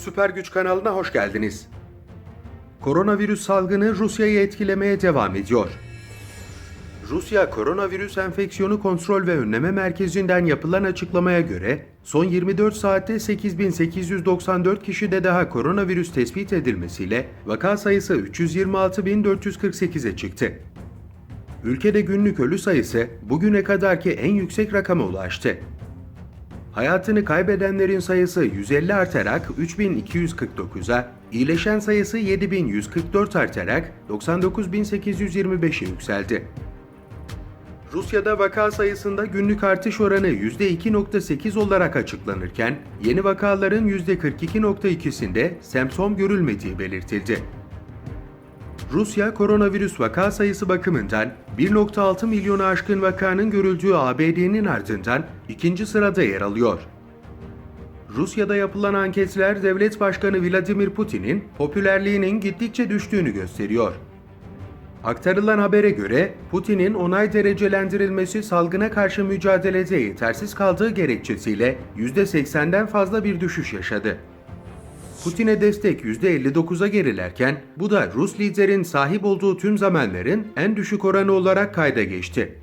Süper Güç kanalına hoş geldiniz. Koronavirüs salgını Rusya'yı etkilemeye devam ediyor. Rusya Koronavirüs Enfeksiyonu Kontrol ve Önleme Merkezi'nden yapılan açıklamaya göre son 24 saatte 8894 kişide daha koronavirüs tespit edilmesiyle vaka sayısı 326.448'e çıktı. Ülkede günlük ölü sayısı bugüne kadarki en yüksek rakama ulaştı. Hayatını kaybedenlerin sayısı 150 artarak 3249'a, iyileşen sayısı 7144 artarak 99825'e yükseldi. Rusya'da vaka sayısında günlük artış oranı %2.8 olarak açıklanırken, yeni vakaların %42.2'sinde semptom görülmediği belirtildi. Rusya koronavirüs vaka sayısı bakımından 1.6 milyonu aşkın vakanın görüldüğü ABD'nin ardından ikinci sırada yer alıyor. Rusya'da yapılan anketler devlet başkanı Vladimir Putin'in popülerliğinin gittikçe düştüğünü gösteriyor. Aktarılan habere göre Putin'in onay derecelendirilmesi salgına karşı mücadelede yetersiz kaldığı gerekçesiyle %80'den fazla bir düşüş yaşadı. Putin'e destek %59'a gerilerken bu da Rus liderin sahip olduğu tüm zamanların en düşük oranı olarak kayda geçti.